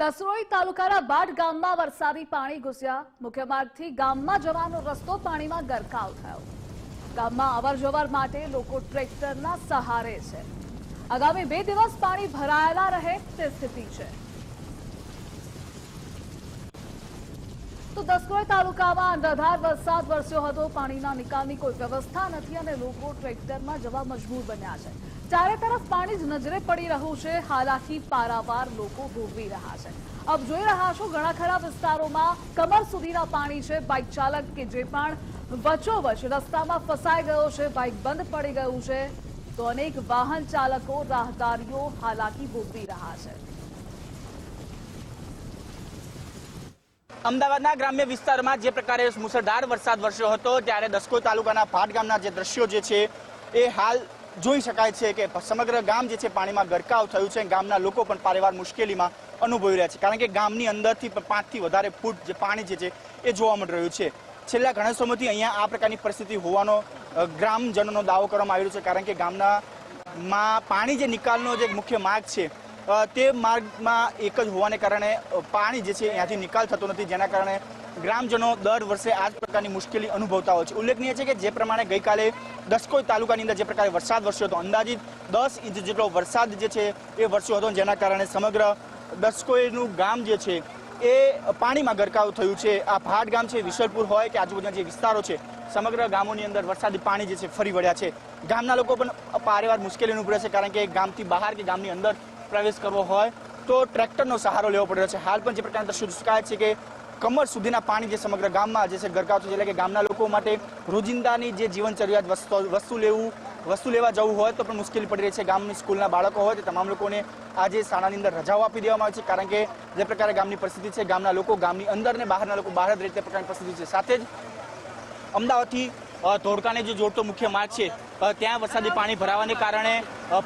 દસરોઈ તાલુકાના બાઢ ગામમાં વરસાદી પાણી ઘૂસ્યા. મુખ્ય માર્ગથી ગામમાં જવાનો રસ્તો પાણીમાં ગરકાવ થયો. ગામમાં અવરજવર માટે લોકો ટ્રેક્ટરના સહારે છે. આગામી બે દિવસ પાણી ભરાયેલા રહે તે સ્થિતિ છે. તો દસકોઈ તાલુકામાં અંધાધાર વરસાદ વરસ્યો હતો. પાણીના નિકાલની કોઈ વ્યવસ્થા નથી અને લોકો ટ્રેક્ટરમાં જવા મજબૂર બન્યા છે. ચારે તરફ પાણી જ નજરે પડી રહ્યું છે. હાલાકી પારાવાર લોકો ભોગવી રહ્યા છે. આપ જોઈ રહ્યા છો ઘણા ખરા વિસ્તારોમાં કમર સુધીના પાણી છે. બાઇક ચાલક કે જે પણ વચોવચ રસ્તામાં ફસાઈ ગયો છે, બાઇક બંધ પડી ગયું છે, તો અનેક વાહન ચાલકો, રાહદારીઓ હાલાકી ભોગવી રહ્યા છે. અમદાવાદના ગ્રામ્ય વિસ્તારમાં જે પ્રકારે મુસળધાર વરસાદ વરસ્યો હતો, ત્યારે દસકો તાલુકાના ભાટ ગામના જે દ્રશ્યો જે છે, એ હાલ જોઈ શકાય છે કે સમગ્ર ગામ જે છે, પાણીમાં ગરકાવ થયું છે. ગામના લોકો પણ પારિવાર મુશ્કેલીમાં અનુભવી રહ્યા છે. કારણ કે ગામની અંદરથી પાંચથી વધારે ફૂટ જે પાણી જે છે, એ જોવા મળી રહ્યું છે. છેલ્લા ઘણા સમયથી અહીંયા આ પ્રકારની પરિસ્થિતિ હોવાનો ગ્રામજનોનો દાવો કરવામાં આવી રહ્યો છે. કારણ કે ગામના માં પાણી જે નિકાલનો જે મુખ્ય માર્ગ છે તે માર્ગમાં એક જ હોવાને કારણે પાણી જે છે ત્યાંથી નિકાલ થતો નથી. જેના કારણે ગ્રામજનો દર વર્ષે આ જ પ્રકારની મુશ્કેલી અનુભવતા હોય છે. ઉલ્લેખનીય છે કે જે પ્રમાણે ગઈકાલે દસકોઈ તાલુકાની અંદર જે પ્રકારે વરસાદ વરસ્યો હતો. અંદાજિત દસ ઇંચ જેટલો વરસાદ જે છે એ વરસ્યો હતો. જેના કારણે સમગ્ર દસકોઈનું ગામ જે છે એ પાણીમાં ગરકાવ થયું છે. આ ભાટ ગામ છે, વિશલપુર હોય કે આજુબાજુના જે વિસ્તારો છે, સમગ્ર ગામોની અંદર વરસાદી પાણી જે છે ફરી વળ્યા છે. ગામના લોકો પણ પારેવાર મુશ્કેલી અનુભવે છે, કારણ કે ગામથી બહાર કે ગામની અંદર પ્રવેશ કરવો હોય તો ટ્રેક્ટરનો સહારો લેવો પડી રહ્યો છે. હાલ પણ જે પ્રકારના દ્રશ્યો શકાય છે કે કમર સુધીના પાણી જે સમગ્ર ગામમાં જે છે ગરકાવ છે એટલે કે ગામના લોકો માટે રોજિંદાની જે જીવન જરૂરિયાત વસ્તુ લેવું, વસ્તુ લેવા જવું હોય તો પણ મુશ્કેલી પડી રહી છે. ગામની સ્કૂલના બાળકો હોય તે તમામ લોકોને આજે શાળાની અંદર રજાઓ આપી દેવામાં આવી છે, કારણ કે જે પ્રકારે ગામની પરિસ્થિતિ છે, ગામના લોકો ગામની અંદર ને બહારના લોકો બહાર જ રીતે પ્રકારની પરિસ્થિતિ છે. સાથે જ અમદાવાદથી ધોળકાને જે જોડતો મુખ્ય માર્ગ છે ત્યાં વરસાદી પાણી ભરાવાને કારણે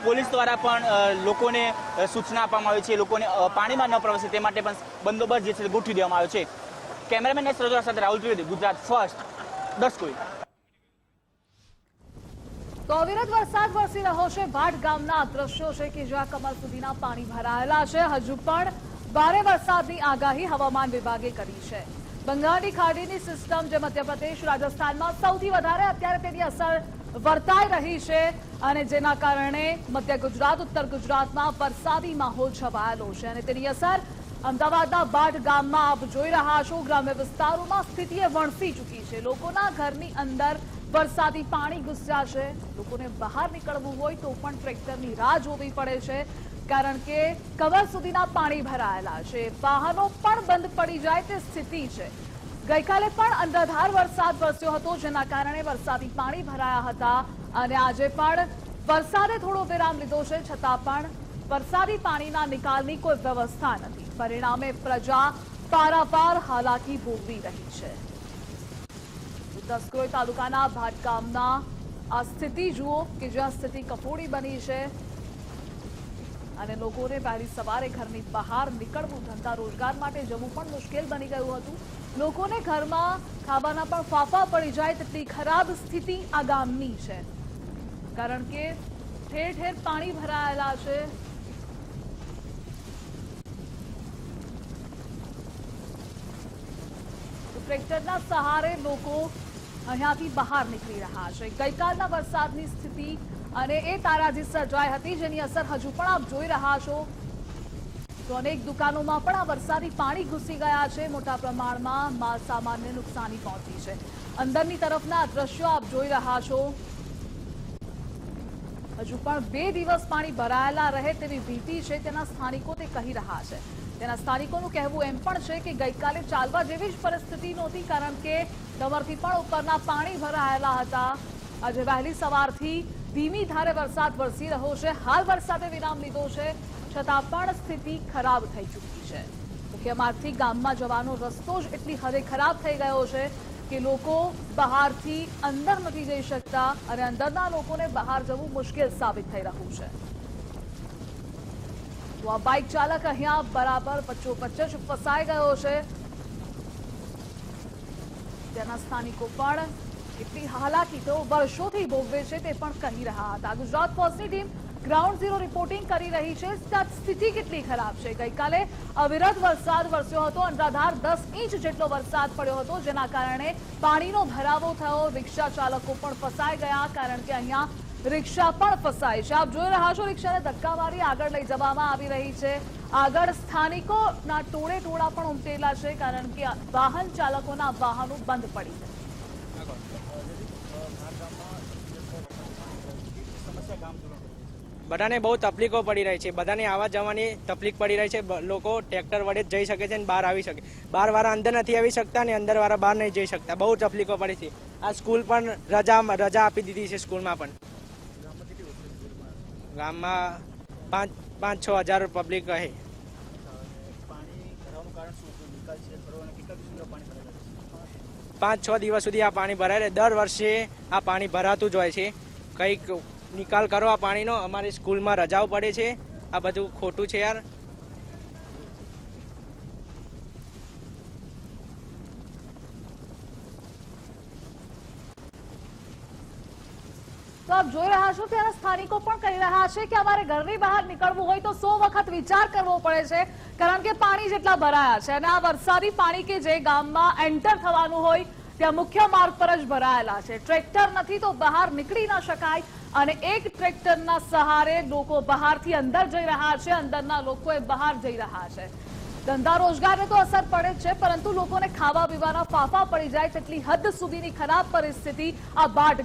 પોલીસ દ્વારા પણ લોકોને સૂચના આપવામાં આવી છે, લોકોને પાણીમાં ન પ્રવેશે તે માટે પણ બંદોબસ્ત જે છે ગોઠવી દેવામાં આવ્યો છે. કેમેરામેન એસ રજોરા સાથે રાહુલ ત્રિવેદી, ગુજરાત ફર્સ્ટ દસ કોઈ તો અવિરત વરસાદ વરસી રહ્યો છે, ભાટ ગામના દ્રશ્યો છે કે જ્યાં કમર સુધીના પાણી ભરાયેલા છે. હજુ પણ ભારે વરસાદની આગાહી હવામાન વિભાગે કરી છે. બંગાળની ખાડીની સિસ્ટમ જે મધ્યપ્રદેશ, રાજસ્થાનમાં સૌથી વધારે, અત્યારે તેની અસર વર્તાઈ રહી છે અને જેના કારણે મધ્ય ગુજરાત, ઉત્તર ગુજરાતમાં વરસાદી માહોલ છવાયેલો છે અને તેની અસર અમદાવાદના બાઢ ગામમાં આપ જોઈ રહ્યા છો. ગ્રામ્ય વિસ્તારોમાં સ્થિતિએ વણસી ચૂકી છે. લોકોના ઘરની અંદર વરસાદી પાણી ઘૂસ્યા છે. લોકોને બહાર નીકળવું હોય તો પણ ટ્રેક્ટરની રાહ જોવી પડે છે, કારણ કે કવર સુધીના પાણી ભરાયેલા છે. વાહનો પણ બંધ પડી જાય તે સ્થિતિ છે. ગઈકાલે પણ અંધાધાર વરસાદ વરસ્યો હતો, જેના કારણે વરસાદી પાણી ભરાયા હતા. અને આજે પણ વરસાદે થોડો વિરામ લીધો છે, છતાં પણ વરસાદી પાણીના નિકાલની કોઈ વ્યવસ્થા નથી. પરિણામે પ્રજા પારાપાર હાલાકી ભોગવી રહી છે. દસકોઈ તાલુકાના ભાટ ગામના આ સ્થિતિ જુઓ કે જ્યાં સ્થિતિ કફોડી બની છે અને લોકોને વહેલી સવારે ઘરની બહાર નીકળવું ધંધા રોજગાર માટે જવું પણ મુશ્કેલ બની ગયું હતું. લોકોને ઘરમાં ખાવાના પણ ફાફા પડી જાય તેટલી ખરાબ સ્થિતિ આ ગામની છે. કારણ કે ઠેર ઠેર પાણી ભરાયેલા છે. ટ્રેક્ટરના સહારે લોકો અહીંયાથી બહાર નીકળી રહ્યા છે. ગઈકાલના વરસાદની સ્થિતિ અને એ તારાજી સર્જાઈ હતી, જેની અસર હજુ પણ આપ જોઈ રહ્યા છો. તો અનેક દુકાનોમાં પણ આ વરસાદી પાણી ઘૂસી ગયા છે. મોટા પ્રમાણમાં માલ સામાનને નુકસાની પહોંચી છે. અંદરની તરફના દ્રશ્યો આપ જોઈ રહ્યા છો. હજુ પણ બે દિવસ પાણી ભરાયેલા રહે તેવી ભીતિ છે, તેના સ્થાનિકો તે કહી રહ્યા છે. તેના સ્થાનિકોનું કહેવું એમ પણ છે કે ગઈકાલે ચાલવા જેવી જ પરિસ્થિતિ નહોતી, કારણ કે કમરથી પણ ઉપરના પાણી ભરાયેલા હતા. આજે વહેલી સવારથી ધીમી ધારે વરસાદ વરસી રહ્યો છે. હાલ વરસાદે વિરામ લીધો છે, છતાં પણ સ્થિતિ ખરાબ થઈ ચૂકી છે. મુખ્ય ગામમાં જવાનો રસ્તો જ એટલી હદે ખરાબ થઈ ગયો છે કે લોકો બહારથી અંદર નથી જઈ શકતા અને અંદરના લોકોને બહાર જવું મુશ્કેલ સાબિત થઈ રહ્યું છે. તો આ બાઇક ચાલક અહીંયા બરાબર વચ્ચોવચ્ચ જ ફસાઈ ગયો છે. તેના સ્થાનિકો પણ એટલી હાલાકી તેઓ વર્ષોથી ભોગવે છે તે પણ કહી રહ્યા હતા. ગુજરાત ફર્સ્ટની ટીમ ગ્રાઉન્ડ ઝીરો રિપોર્ટિંગ કરી રહી છે. સ્થ- સ્થિતિ કેટલી ખરાબ છે? ગઈકાલે અવિરત વરસાદ વરસ્યો હતો. અનરાધાર દસ ઇંચ જેટલો વરસાદ પડ્યો હતો, જેના કારણે પાણીનો ભરાવો થયો. રિક્ષા ચાલકો પણ ફસાઈ ગયા, કારણ કે અહીંયા રિક્ષા પણ ફસાય છે. આપ જોઈ રહ્યા છો રિક્ષાને ધક્કા મારી આગળ લઈ જવામાં આવી રહી છે. આગળ સ્થાનિકોના ટોળે ટોળા પણ ઉમટેલા છે કારણ કે વાહન ચાલકોના વાહનો બંધ પડી છે. બધાને બહુ તકલીફો પડી રહી છે. બધાને આવવા જવાની તકલીફ પડી રહી છે. લોકો ટ્રેક્ટર વડે જ જઈ શકે છે અને બહાર આવી શકે. બહાર વાળા અંદર નથી આવી શકતા ને અંદર વાળા બહાર નહીં જઈ શકતા. બહુ તકલીફો પડી છે. આ સ્કૂલ પણ રજા રજા આપી દીધી છે સ્કૂલમાં પણ. ગામમાં પાંચ પાંચ, છ હજાર પબ્લિક રહે પાંચ, છ દિવસ સુધી આ પાણી ભરાય રહે. દર વર્ષે આ પાણી ભરાતું જ હોય છે. કંઈક નિકાલ કરો આ પાણીનો. અમારી સ્કૂલમાં રજાઓ પડે છે. આ બધું ખોટું છે યાર. તો આપ જોઈ રહ્યા છો ત્યારે સ્થાનિકો પણ કહી રહ્યા છે કે અમારે ઘરની બહાર નીકળવું હોય તો સો વખત વિચાર કરવો પડે છે, કારણ કે પાણી જેટલા ભરાયા છે અને આ વરસાદી પાણી કે જે ગામમાં એન્ટર થવાનું હોય, ત્યાં મુખ્ય માર્ગ પર જ ભરાયેલા છે. ટ્રેક્ટર નથી તો બહાર નીકળી ન શકાય અને એક ટ્રેક્ટરના સહારે લોકો બહારથી અંદર જઈ રહ્યા છે, અંદરના લોકો એ બહાર જઈ રહ્યા છે. ધંધા રોજગારને તો અસર પડે છે, પરંતુ લોકોને ખાવા પીવાના ફાફા પડી જાય તેટલી હદ સુધીની ખરાબ પરિસ્થિતિ આ બાઢ